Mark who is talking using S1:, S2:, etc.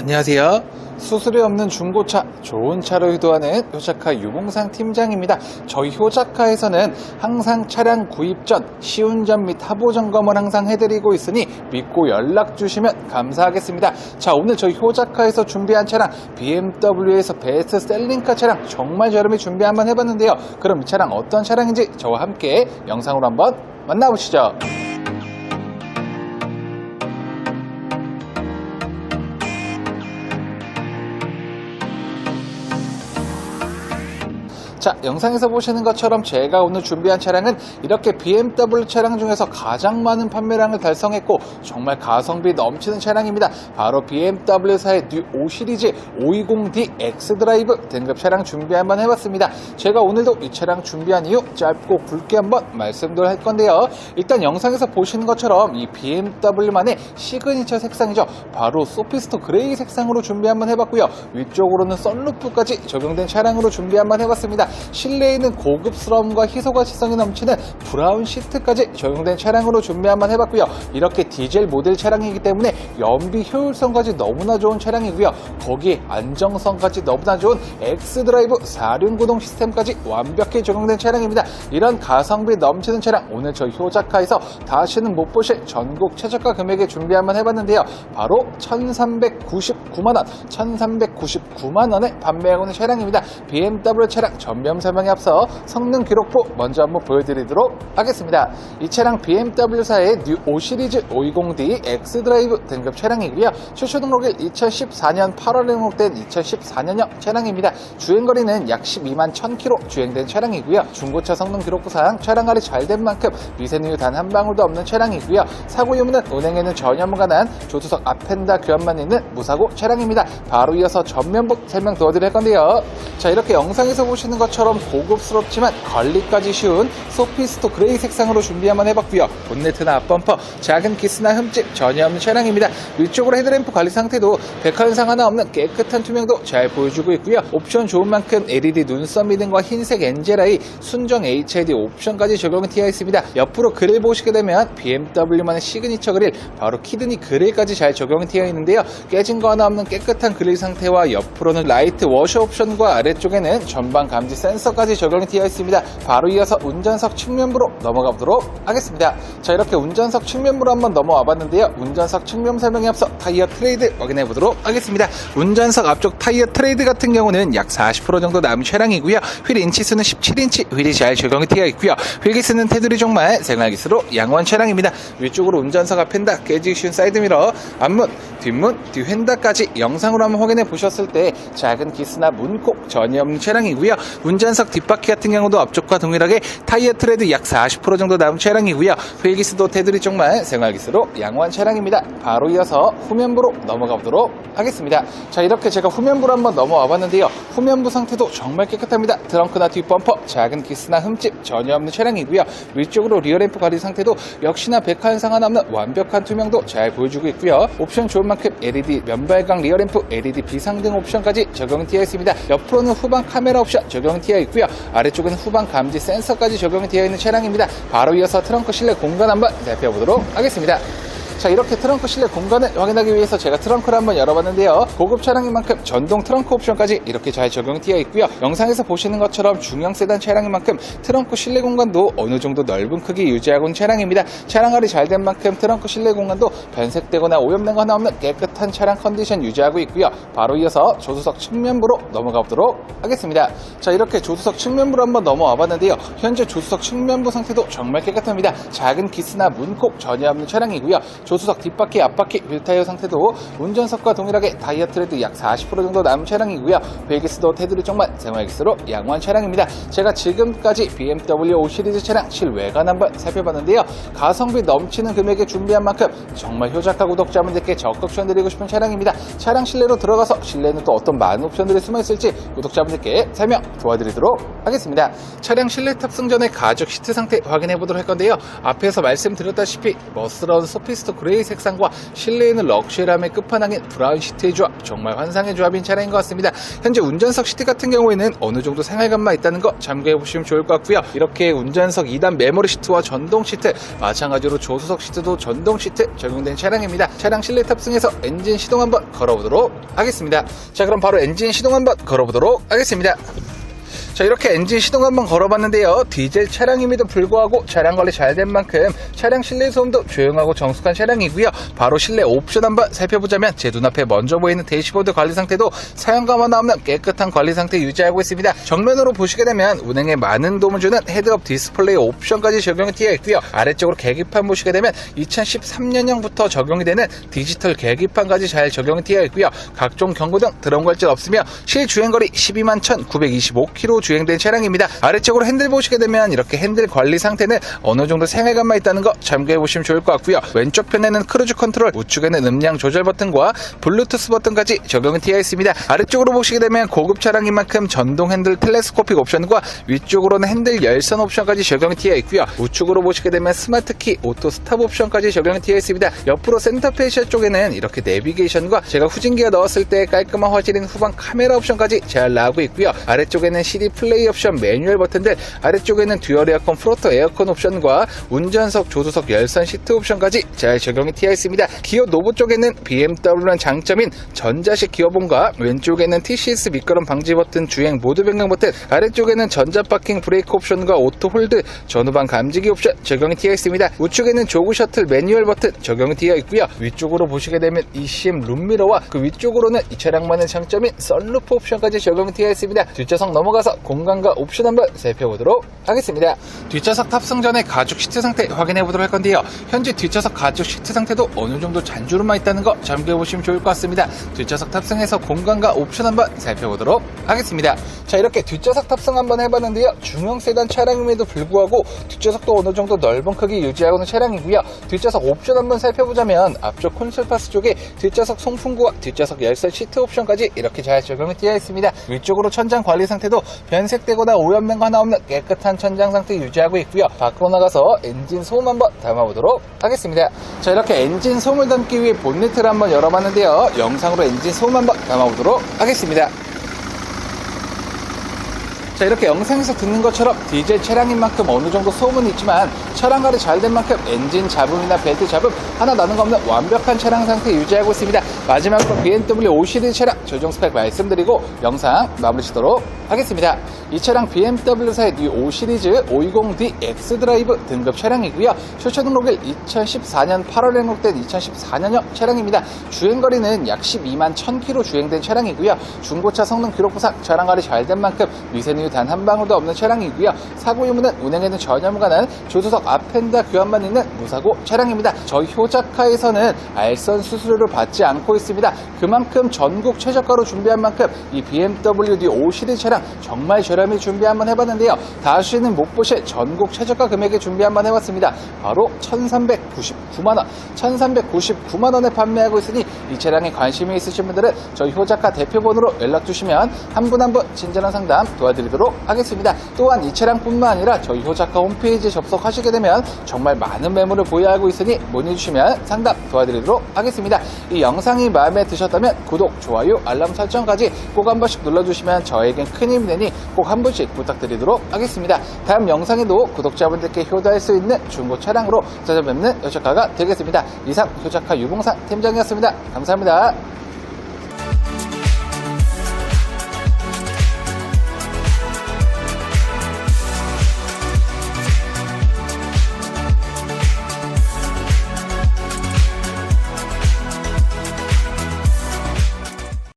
S1: 안녕하세요. 수수료 없는 중고차, 좋은 차로 유도하는 효자카 유봉상 팀장입니다. 저희 효자카에서는 항상 차량 구입 전 시운전 및 타보 점검을 항상 해드리고 있으니 믿고 연락 주시면 감사하겠습니다. 자, 오늘 저희 효자카에서 준비한 차량 BMW에서 베스트 셀링카 차량 정말 저렴이 준비 한번 해봤는데요. 그럼 이 차량 어떤 차량인지 저와 함께 영상으로 한번 만나보시죠. 자, 영상에서 보시는 것처럼 제가 오늘 준비한 차량은 이렇게 BMW 차량 중에서 가장 많은 판매량을 달성했고 정말 가성비 넘치는 차량입니다. 바로 BMW사의 뉴 5 시리즈 520D X 드라이브 등급 차량 준비 한번 해봤습니다. 제가 오늘도 이 차량 준비한 이유 짧고 굵게 한번 말씀드릴 할 건데요. 일단 영상에서 보시는 것처럼 이 BMW만의 시그니처 색상이죠. 바로 소피스트 그레이 색상으로 준비 한번 해봤고요. 위쪽으로는 썬루프까지 적용된 차량으로 준비 한번 해봤습니다. 실내에는 고급스러움과 희소가치성이 넘치는 브라운 시트까지 적용된 차량으로 준비 한번 해봤고요. 이렇게 디젤 모델 차량이기 때문에 연비 효율성까지 너무나 좋은 차량이고요. 거기에 안정성까지 너무나 좋은 X드라이브 4륜 구동 시스템까지 완벽히 적용된 차량입니다. 이런 가성비 넘치는 차량 오늘 저희 효자카에서 다시는 못 보실 전국 최저가 금액에 준비 한번 해봤는데요. 바로 1399만원, 1399만원에 판매하고 있는 차량입니다. BMW 차량 전면 설명에 앞서 성능 기록부 먼저 한번 보여드리도록 하겠습니다. 이 차량 BMW사의 뉴 5 시리즈 520D X 드라이브 등급 차량이고요. 최초 등록일 2014년 8월에 등록된 2014년형 차량입니다. 주행거리는 약 12만 1000km 주행된 차량이고요. 중고차 성능 기록부상 차량 관리 잘 된 만큼 미세누유 단 한 방울도 없는 차량이고요. 사고 유무는 운행에는 전혀 무관한 조수석 앞펜다 교환만 있는 무사고 차량입니다. 바로 이어서 전면부 설명 도와드릴 건데요. 자 이렇게 영상에서 보시는 것 처럼 고급스럽지만 관리까지 쉬운 소피스토 그레이 색상으로 준비 한번 해봤고요. 본네트나 앞범퍼, 작은 기스나 흠집 전혀 없는 차량입니다. 위쪽으로 헤드램프 관리 상태도 백화현상 하나 없는 깨끗한 투명도 잘 보여주고 있고요. 옵션 좋은 만큼 LED 눈썹 미등과 흰색 엔젤아이 순정 HID 옵션까지 적용이 되어 있습니다. 옆으로 그릴 보시게 되면 BMW만의 시그니처 그릴 바로 키드니 그릴까지 잘 적용이 되어 있는데요. 깨진 거 하나 없는 깨끗한 그릴 상태와 옆으로는 라이트 워셔 옵션과 아래쪽에는 전방 감지 센서까지 적용이 되어 있습니다. 바로 이어서 운전석 측면부로 넘어가 보도록 하겠습니다. 자 이렇게 운전석 측면부로 한번 넘어와 봤는데요. 운전석 측면 설명에 앞서 타이어 트레이드 확인해 보도록 하겠습니다. 운전석 앞쪽 타이어 트레이드 같은 경우는 약 40% 정도 남은 차량이고요. 휠 인치수는 17인치 휠이 잘 적용이 되어 있고요. 휠기스는 테두리 종말 생활기스로 양호한 차량입니다. 위쪽으로 운전석 앞엔다 깨지기 쉬운 사이드미러 앞문 뒷문 뒤휀다까지 영상으로 한번 확인해 보셨을 때 작은 기스나 문콕 전혀 없는 차량이고요. 운전석 뒷바퀴 같은 경우도 앞쪽과 동일하게 타이어 트레드 약 40% 정도 남은 차량이고요. 휠기스도 테두리 쪽만 생활기스로 양호한 차량입니다. 바로 이어서 후면부로 넘어가 보도록 하겠습니다. 자 이렇게 제가 후면부로 한번 넘어와 봤는데요. 후면부 상태도 정말 깨끗합니다. 트렁크나 뒷범퍼 작은 기스나 흠집 전혀 없는 차량이고요. 위쪽으로 리어램프 관리 상태도 역시나 백화현상 하나 없는 완벽한 투명도 잘 보여주고 있고요. 옵션 좋은 만큼 LED 면발광 리어램프 LED 비상등 옵션까지 적용이 되어 있습니다. 옆으로는 후방 카메라 옵션 적용이 되어 있고요. 아래쪽은 후방 감지 센서까지 적용이 되어 있는 차량입니다. 바로 이어서 트렁크 실내 공간 한번 살펴보도록 하겠습니다. 자 이렇게 트렁크 실내 공간을 확인하기 위해서 제가 트렁크를 한번 열어봤는데요. 고급 차량인 만큼 전동 트렁크 옵션까지 이렇게 잘 적용이 되어 있고요. 영상에서 보시는 것처럼 중형 세단 차량인 만큼 트렁크 실내 공간도 어느 정도 넓은 크기 유지하고 있는 차량입니다. 차량 관리 잘 된 만큼 트렁크 실내 공간도 변색되거나 오염된 거 하나 없는 깨끗한 차량 컨디션 유지하고 있고요. 바로 이어서 조수석 측면부로 넘어가 보도록 하겠습니다. 자 이렇게 조수석 측면부로 한번 넘어와 봤는데요. 현재 조수석 측면부 상태도 정말 깨끗합니다. 작은 기스나 문콕 전혀 없는 차량이고요 조수석 뒷바퀴 앞바퀴 휠타이어 상태도 운전석과 동일하게 타이어 트레드 약 40% 정도 남은 차량이고요. 벨기스도 테두리 쪽만 생활기스로 양호한 차량입니다. 제가 지금까지 BMW 5 시리즈 차량 실외관 한번 살펴봤는데요. 가성비 넘치는 금액에 준비한 만큼 정말 효자카 구독자분들께 적극 추천드리고 싶은 차량입니다. 차량 실내로 들어가서 실내는 또 어떤 많은 옵션들이 숨어 있을지 구독자분들께 설명 도와드리도록 하겠습니다. 차량 실내 탑승 전에 가죽 시트 상태 확인해 보도록 할 건데요. 앞에서 말씀드렸다시피 멋스러운 소피스트 그레이 색상과 실내에는 럭셔리함의 끝판왕인 브라운 시트의 조합 정말 환상의 조합인 차량인 것 같습니다. 현재 운전석 시트 같은 경우에는 어느 정도 생활감만 있다는 거 참고해 보시면 좋을 것 같고요. 이렇게 운전석 2단 메모리 시트와 전동 시트 마찬가지로 조수석 시트도 전동 시트 적용된 차량입니다. 차량 실내 탑승해서 엔진 시동 한번 걸어보도록 하겠습니다. 자 그럼 바로 엔진 시동 한번 걸어보도록 하겠습니다. 자 이렇게 엔진 시동 한번 걸어봤는데요. 디젤 차량임에도 불구하고 차량 관리 잘 된 만큼 차량 실내 소음도 조용하고 정숙한 차량이고요. 바로 실내 옵션 한번 살펴보자면 제 눈앞에 먼저 보이는 대시보드 관리 상태도 사용감 하나 없는 깨끗한 관리 상태 유지하고 있습니다. 정면으로 보시게 되면 운행에 많은 도움을 주는 헤드업 디스플레이 옵션까지 적용이 되어 있고요. 아래쪽으로 계기판 보시게 되면 2013년형부터 적용이 되는 디지털 계기판까지 잘 적용이 되어 있고요. 각종 경고등 드럼 걸질 없으며 실주행거리 12만 1925km 주행된 차량입니다. 아래쪽으로 핸들 보시게 되면 이렇게 핸들 관리 상태는 어느 정도 생활감만 있다는 거 참고해 보시면 좋을 것 같고요. 왼쪽 편에는 크루즈 컨트롤, 우측에는 음량 조절 버튼과 블루투스 버튼까지 적용이 되어 있습니다. 아래쪽으로 보시게 되면 고급 차량인 만큼 전동 핸들 텔레스코픽 옵션과 위쪽으로는 핸들 열선 옵션까지 적용이 되어 있고요. 우측으로 보시게 되면 스마트 키, 오토 스탑 옵션까지 적용이 되어 있습니다. 옆으로 센터 페이셜 쪽에는 이렇게 내비게이션과 제가 후진기어 넣었을 때 깔끔한 화질인 후방 카메라 옵션까지 잘 나오고 있고요. 아래쪽에는 CD 플레이 옵션 매뉴얼 버튼들, 아래쪽에는 듀얼 에어컨 프로토 에어컨 옵션과 운전석 조수석 열선 시트 옵션까지 잘 적용이 되어 있습니다. 기어 노브 쪽에는 BMW는 장점인 전자식 기어봉과 왼쪽에는 TCS 미끄럼 방지 버튼, 주행 모드 변경 버튼, 아래쪽에는 전자 파킹 브레이크 옵션과 오토 홀드, 전후방 감지기 옵션 적용이 되어 있습니다. 우측에는 조그 셔틀 매뉴얼 버튼 적용이 되어 있고요. 위쪽으로 보시게 되면 ECM 룸미러와 그 위쪽으로는 이 차량만의 장점인 썬루프 옵션까지 적용이 되어 있습니다. 뒷좌석 넘어가서 공간과 옵션 한번 살펴보도록 하겠습니다. 뒷좌석 탑승 전에 가죽 시트 상태 확인해 보도록 할 건데요. 현재 뒷좌석 가죽 시트 상태도 어느 정도 잔주름만 있다는 거 참고해 보시면 좋을 것 같습니다. 뒷좌석 탑승해서 공간과 옵션 한번 살펴보도록 하겠습니다. 자 이렇게 뒷좌석 탑승 한번 해봤는데요. 중형 세단 차량임에도 불구하고 뒷좌석도 어느 정도 넓은 크기 유지하고 있는 차량이고요. 뒷좌석 옵션 한번 살펴보자면 앞쪽 콘솔 파스 쪽에 뒷좌석 송풍구와 뒷좌석 열선 시트 옵션까지 이렇게 잘 적용이 되어 있습니다. 위쪽으로 천장 관리 상태도 변색되거나 오염된 거 하나 없는 깨끗한 천장 상태 유지하고 있고요. 밖으로 나가서 엔진 소음 한번 담아보도록 하겠습니다. 자 이렇게 엔진 소음을 담기 위해 본네트를 한번 열어봤는데요. 영상으로 엔진 소음 한번 담아보도록 하겠습니다. 자 이렇게 영상에서 듣는 것처럼 디젤 차량인 만큼 어느 정도 소음은 있지만 차량 관리 잘 된 만큼 엔진 잡음이나 벨트 잡음 하나 나는 거 없는 완벽한 차량 상태 유지하고 있습니다. 마지막으로 BMW 5 시리즈 차량 조정 스펙 말씀드리고 영상 마무리 짓도록 하겠습니다. 이 차량 BMW사의 뉴 5 시리즈 520D X 드라이브 등급 차량이고요. 출처 등록일 2014년 8월에 등록된 2014년형 차량입니다. 주행거리는 약 12만 1000km 주행된 차량이고요. 중고차 성능 기록부상 차량 관리 잘 된 만큼 미세누유 단 한 방울도 없는 차량이고요. 사고 유무는 운행에는 전혀 무관한 조수석 앞펜다 교환만 있는 무사고 차량입니다. 저희 효자카에서는 알선 수수료를 받지 않고 있습니다. 그만큼 전국 최저가로 준비한 만큼 이 BMW D5 시리즈 차량 정말 저렴히 준비 한번 해봤는데요. 다시는 못 보실 전국 최저가 금액에 준비 한번 해봤습니다. 바로 1,399만원, 1,399만원에 판매하고 있으니 이 차량에 관심이 있으신 분들은 저희 효자카 대표번호로 연락 주시면 한 분 한 분 친절한 상담 도와드리도록 하겠습니다. 또한 이 차량뿐만 아니라 저희 효자카 홈페이지에 접속하시게 되면 정말 많은 매물을 보유하고 있으니 문의 주시면 상담 도와드리도록 하겠습니다. 이 영상이 마음에 드셨다면 구독, 좋아요, 알람 설정까지 꼭 한 번씩 눌러주시면 저에겐 큰 힘이 되니 꼭 한 번씩 부탁드리도록 하겠습니다. 다음 영상에도 구독자분들께 효도할 수 있는 중고 차량으로 찾아뵙는 효자카가 되겠습니다. 이상 효자카 유봉상 팀장이었습니다. 감사합니다.